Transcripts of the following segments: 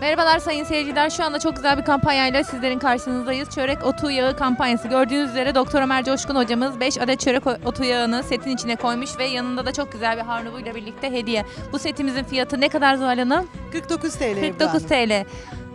Merhabalar sayın seyirciler. Şu anda çok güzel bir kampanyayla sizlerin karşınızdayız. Çörek otu yağı kampanyası. Gördüğünüz üzere Doktor Ömer Coşkun hocamız 5 adet çörek otu yağını setin içine koymuş ve yanında da çok güzel bir harnubuyla birlikte hediye. Bu setimizin fiyatı ne kadar Zuhal Hanım? 49 TL. 49 TL.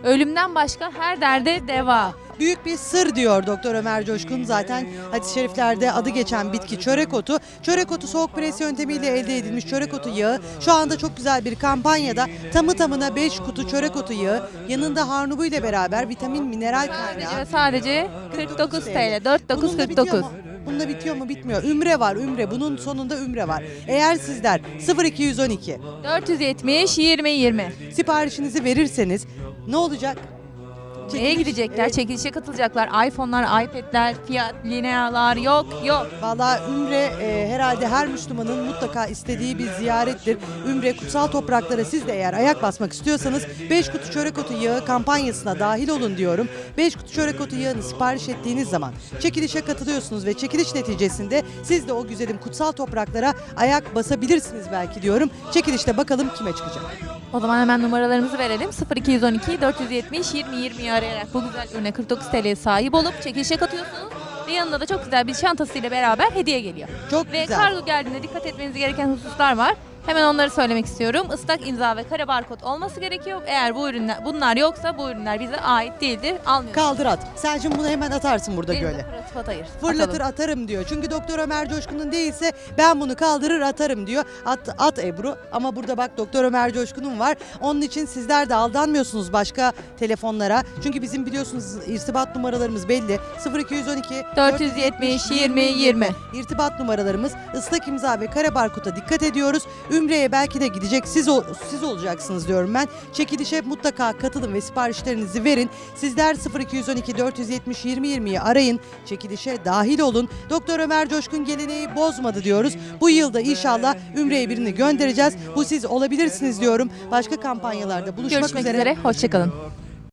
Ölümden başka her derde deva. Büyük bir sır diyor Doktor Ömer Coşkun. Zaten hadis-i şeriflerde adı geçen bitki çörek otu. Çörek otu soğuk pres yöntemiyle elde edilmiş çörek otu yağı. Şu anda çok güzel bir kampanyada tamı tamına 5 kutu çörek otu yağı. Yanında harnubu ile beraber vitamin mineral Sadece kaynağı. ve sadece 49 TL. Bunun da bitiyor 4949. mu? Bunda bitiyor mu? Bitmiyor. Ümre var, ümre. Bunun sonunda ümre var. Eğer sizler 0212 470 20 20. siparişinizi verirseniz ne olacak? Neye gidecekler? Evet. Çekilişe katılacaklar. iPhone'lar, iPad'ler, fiyat linealar yok yok. Valla Ümre e, herhalde her Müslümanın mutlaka istediği bir ziyarettir. Ümre kutsal topraklara siz de eğer ayak basmak istiyorsanız 5 kutu çörek otu yağı kampanyasına dahil olun diyorum. 5 kutu çörek otu yağını sipariş ettiğiniz zaman çekilişe katılıyorsunuz ve çekiliş neticesinde siz de o güzelim kutsal topraklara ayak basabilirsiniz belki diyorum. Çekilişte bakalım kime çıkacak. O zaman hemen numaralarımızı verelim. 0212 470 20 20'yi arayarak bu güzel ürüne 49 TL'ye sahip olup çekilişe katıyorsunuz. Ve yanında da çok güzel bir çantasıyla beraber hediye geliyor. Çok Ve güzel. kargo geldiğinde dikkat etmeniz gereken hususlar var. Hemen onları söylemek istiyorum. Islak imza ve kare barkod olması gerekiyor. Eğer bu ürünler bunlar yoksa bu ürünler bize ait değildir. Almıyoruz. Kaldır at. Sen şimdi bunu hemen atarsın burada Elinize göle. fırlatıp atayır. Fırlatır Atalım. atarım diyor. Çünkü Doktor Ömer Coşkun'un değilse ben bunu kaldırır atarım diyor. At, at Ebru ama burada bak Doktor Ömer Coşkun'un var. Onun için sizler de aldanmıyorsunuz başka telefonlara. Çünkü bizim biliyorsunuz irtibat numaralarımız belli. 0212 470 20 20. İrtibat numaralarımız ıslak imza ve kare barkoda dikkat ediyoruz. Ümre'ye belki de gidecek siz ol- siz olacaksınız diyorum ben. Çekilişe mutlaka katılın ve siparişlerinizi verin. Sizler 0212 470 20 20'yi arayın. Çekilişe dahil olun. Doktor Ömer Coşkun geleneği bozmadı diyoruz. Bu yılda inşallah Ümre'ye birini göndereceğiz. Bu siz olabilirsiniz diyorum. Başka kampanyalarda buluşmak Görüşmek üzere. üzere. Hoşçakalın.